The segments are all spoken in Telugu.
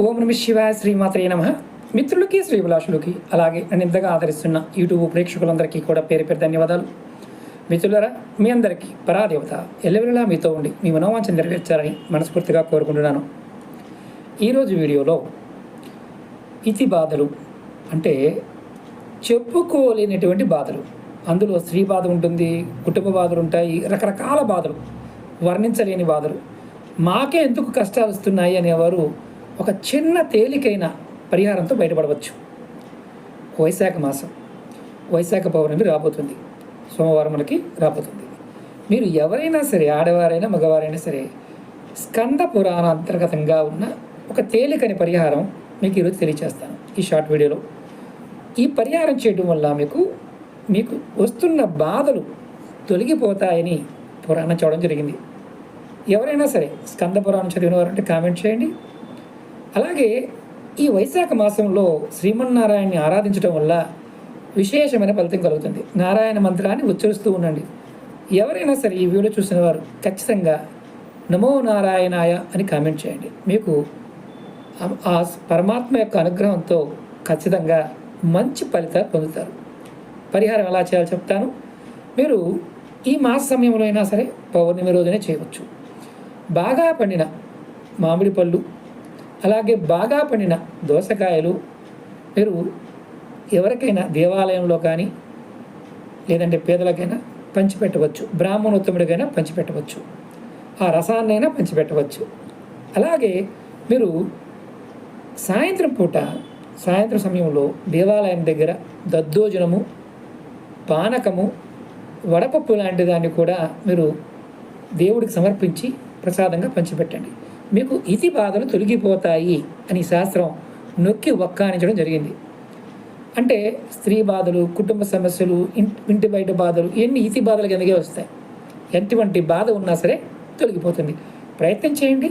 ఓం నమ శివాయ శ్రీమాత్రే నమ. మిత్రులకి శ్రీభిలాషులకి అలాగే నన్ను ఇంతగా ఆదరిస్తున్న యూట్యూబ్ ప్రేక్షకులందరికీ కూడా పేరు పేరు ధన్యవాదాలు. మిత్రులరా మీ అందరికీ పరాదేవత ఎల్లవెల్లలా మీతో ఉండి మీ మనోవాంఛ నెరవేర్చాలని మనస్ఫూర్తిగా కోరుకుంటున్నాను. ఈరోజు వీడియోలో ఇతి బాధలు అంటే చెప్పుకోలేనటువంటి బాధలు. అందులో స్త్రీ బాధ ఉంటుంది కుటుంబ బాధలు ఉంటాయి రకరకాల బాధలు వర్ణించలేని బాధలు. మాకే ఎందుకు కష్టాలు వస్తున్నాయి అనేవారు ఒక చిన్న తేలికైన పరిహారంతో బయటపడవచ్చు. వైశాఖ మాసం. వైశాఖ పౌర్ణమి రాబోతుంది. సోమవారం మనకి రాబోతుంది. మీరు ఎవరైనా సరే ఆడవారైనా మగవారైనా సరే స్కంద పురాణ అంతర్గతంగా ఉన్న ఒక తేలికని పరిహారం మీకు ఈరోజు తెలియచేస్తాను ఈ షార్ట్ వీడియోలో. ఈ పరిహారం చేయడం వల్ల మీకు మీకు వస్తున్న బాధలు తొలగిపోతాయని పురాణం చూడడం జరిగింది. ఎవరైనా సరే స్కంద పురాణం చదివిన వారంటే కామెంట్ చేయండి. అలాగే ఈ వైశాఖ మాసంలో శ్రీమన్నారాయణ్ణి ఆరాధించడం వల్ల విశేషమైన ఫలితం కలుగుతుంది. నారాయణ మంత్రాన్ని ఉచ్చరిస్తూ ఉండండి. ఎవరైనా సరే ఈ వీడియో చూసిన వారు ఖచ్చితంగా నమో నారాయణాయ అని కామెంట్ చేయండి. మీకు ఆ- ఆ పరమాత్మ యొక్క అనుగ్రహంతో ఖచ్చితంగా మంచి ఫలితాలు పొందుతారు. పరిహారం ఎలా చేయాలో చెప్తాను. మీరు ఈ మాస సమయంలో అయినా సరే పౌర్ణమి రోజునే చేయవచ్చు. బాగా పండిన మామిడి పళ్ళు అలాగే బాగా పండిన దోసకాయలు మీరు ఎవరికైనా దేవాలయంలో కానీ లేదంటే పేదలకైనా పంచిపెట్టవచ్చు. బ్రాహ్మణోత్తముడికైనా పంచిపెట్టవచ్చు. ఆ రసాన్నైనా పంచిపెట్టవచ్చు. అలాగే మీరు సాయంత్రం పూట సాయంత్రం సమయంలో దేవాలయం దగ్గర దద్దోజనము పానకము వడపప్పు లాంటి దాన్ని కూడా మీరు దేవుడికి సమర్పించి ప్రసాదంగా పంచిపెట్టండి. మీకు ఇతి బాధలు తొలగిపోతాయి అని శాస్త్రం నొక్కి ఒక్కానించడం జరిగింది. అంటే స్త్రీ బాధలు కుటుంబ సమస్యలు ఇంటి బయట బాధలు ఇవన్నీ ఇతి బాధలు కిందకే వస్తాయి. ఎటువంటి బాధ ఉన్నా సరే తొలగిపోతుంది. ప్రయత్నం చేయండి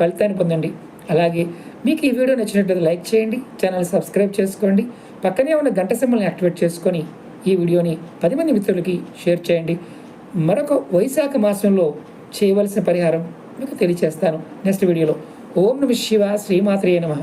ఫలితాన్ని పొందండి. అలాగే మీకు ఈ వీడియో నచ్చినట్లయితే లైక్ చేయండి ఛానల్ సబ్స్క్రైబ్ చేసుకోండి పక్కనే ఉన్న గంట సింబల్ని యాక్టివేట్ చేసుకొని ఈ వీడియోని పది మంది మిత్రులకి షేర్ చేయండి. మరొక వైశాఖ మాసంలో చేయవలసిన పరిహారం మీకు తెలియచేస్తాను. నెక్స్ట్ వీడియోలో ఓం నమ శివ శ్రీమాత్రే నమ.